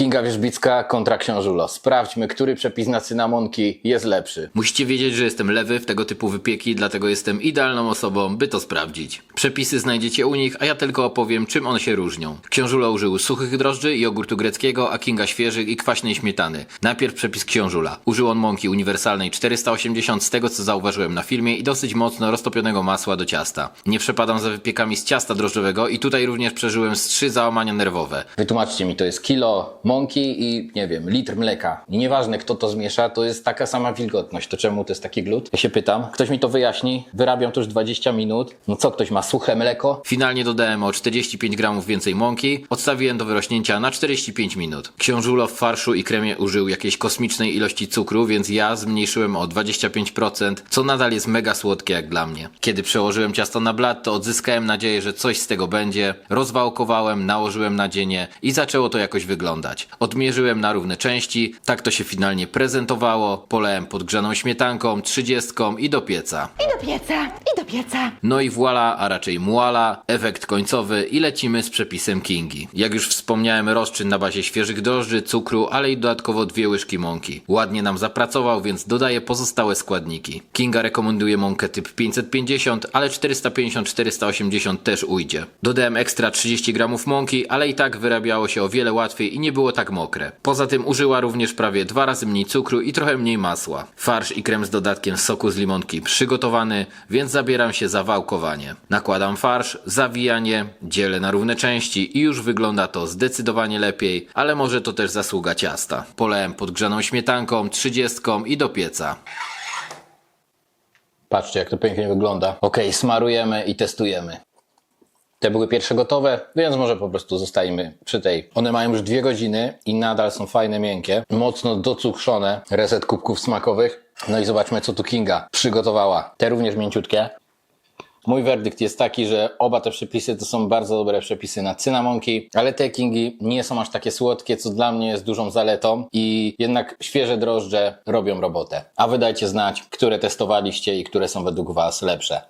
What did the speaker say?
Kinga Wierzbicka kontra Książulo. Sprawdźmy, który przepis na cynamonki jest lepszy. Musicie wiedzieć, że jestem lewy w tego typu wypieki, dlatego jestem idealną osobą, by to sprawdzić. Przepisy znajdziecie u nich, a ja tylko opowiem, czym one się różnią. Książula użył suchych drożdży i jogurtu greckiego, a Kinga świeżych i kwaśnej śmietany. Najpierw przepis Książula. Użył on mąki uniwersalnej 480 z tego co zauważyłem na filmie i dosyć mocno roztopionego masła do ciasta. Nie przepadam za wypiekami z ciasta drożdżowego i tutaj również przeżyłem z trzy załamania nerwowe. Wytłumaczcie mi, to jest kilo mąki i nie wiem, litr mleka. I nieważne kto to zmiesza, to jest taka sama wilgotność. To czemu to jest taki glut? Ja się pytam. Ktoś mi to wyjaśni. Wyrabiam to już 20 minut. No co, ktoś ma suche mleko? Finalnie dodałem o 45 gramów więcej mąki, odstawiłem do wyrośnięcia na 45 minut. Książulo w farszu i kremie użył jakiejś kosmicznej ilości cukru, więc ja zmniejszyłem o 25%, co nadal jest mega słodkie jak dla mnie. Kiedy przełożyłem ciasto na blat, to odzyskałem nadzieję, że coś z tego będzie. Rozwałkowałem, nałożyłem nadzienie i zaczęło to jakoś wyglądać. Odmierzyłem na równe części, tak to się finalnie prezentowało, polałem podgrzaną śmietanką, 30 i do pieca. I do pieca, pieca. No i voila, a raczej muala, efekt końcowy i lecimy z przepisem Kingi. Jak już wspomniałem, rozczyn na bazie świeżych drożdży, cukru, ale i dodatkowo dwie łyżki mąki. Ładnie nam zapracował, więc dodaję pozostałe składniki. Kinga rekomenduje mąkę typ 550, ale 450-480 też ujdzie. Dodałem ekstra 30 gramów mąki, ale i tak wyrabiało się o wiele łatwiej i nie było tak mokre. Poza tym użyła również prawie dwa razy mniej cukru i trochę mniej masła. Farsz i krem z dodatkiem soku z limonki przygotowany, więc zabieram się za wałkowanie. Nakładam farsz, zawijanie, dzielę na równe części i już wygląda to zdecydowanie lepiej, ale może to też zasługa ciasta. Polałem podgrzaną śmietanką, 30 i do pieca. Patrzcie, jak to pięknie wygląda. Okej, smarujemy i testujemy. Te były pierwsze gotowe, więc może po prostu zostajemy przy tej. One mają już dwie godziny i nadal są fajne, miękkie, mocno docukrzone, reset kubków smakowych. No i zobaczmy, co tu Kinga przygotowała. Te również mięciutkie. Mój werdykt jest taki, że oba te przepisy to są bardzo dobre przepisy na cynamonki, ale te kingi nie są aż takie słodkie, co dla mnie jest dużą zaletą i jednak świeże drożdże robią robotę. A wy dajcie znać, które testowaliście i które są według was lepsze.